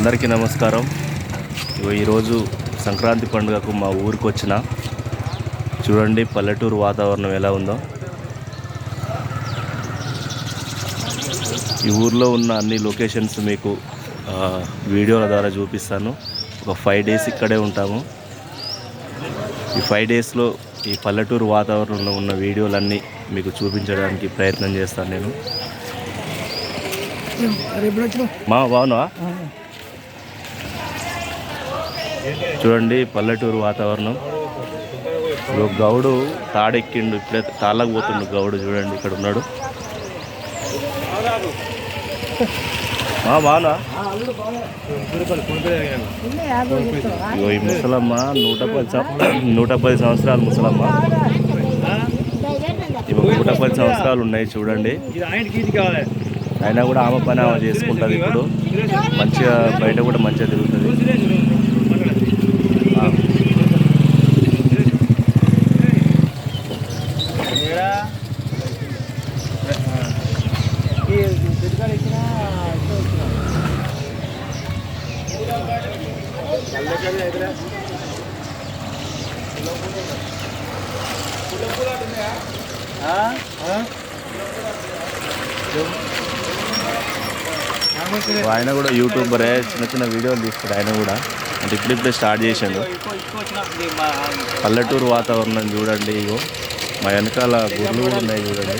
అందరికీ నమస్కారం. ఈరోజు సంక్రాంతి పండుగకు మా ఊరికి వచ్చిన చూడండి పల్లెటూరు వాతావరణం ఎలా ఉందో. ఈ ఊర్లో ఉన్న అన్ని లొకేషన్స్ మీకు వీడియోల ద్వారా చూపిస్తాను. ఒక ఫైవ్ డేస్ ఇక్కడే ఉంటాము. ఈ ఫైవ్ డేస్లో ఈ పల్లెటూరు వాతావరణంలో ఉన్న వీడియోలన్నీ మీకు చూపించడానికి ప్రయత్నం చేస్తాను నేను. మా బాగున్నావా? చూడండి పల్లెటూరు వాతావరణం. ఇప్పుడు గౌడు తాడెక్కిండు ఇప్పుడే తాళ్ళకు పోతుండు గౌడు చూడండి ఇక్కడ ఉన్నాడు. మా బాగున్నా ఇగో ఈ ముసలమ్మ నూట పది నూట పది సంవత్సరాలు ముసలమ్మ. ఇవి నూట పది సంవత్సరాలు ఉన్నాయి చూడండి. అయినా కూడా ఆమె పని ఆమె చేసుకుంటుంది ఇప్పుడు. మంచిగా బయట కూడా మంచిగా తిరుగుతుంది. ఆయన కూడా యూట్యూబరే చిన్న చిన్న వీడియోలు తీస్తాడు ఆయన కూడా. అంటే ఇప్పుడిప్పుడే స్టార్ట్ చేశాడు పల్లెటూరు వాతావరణం చూడండి ఇగో. మా వెనకాల గుర్లు కూడా ఉన్నాయి చూడండి.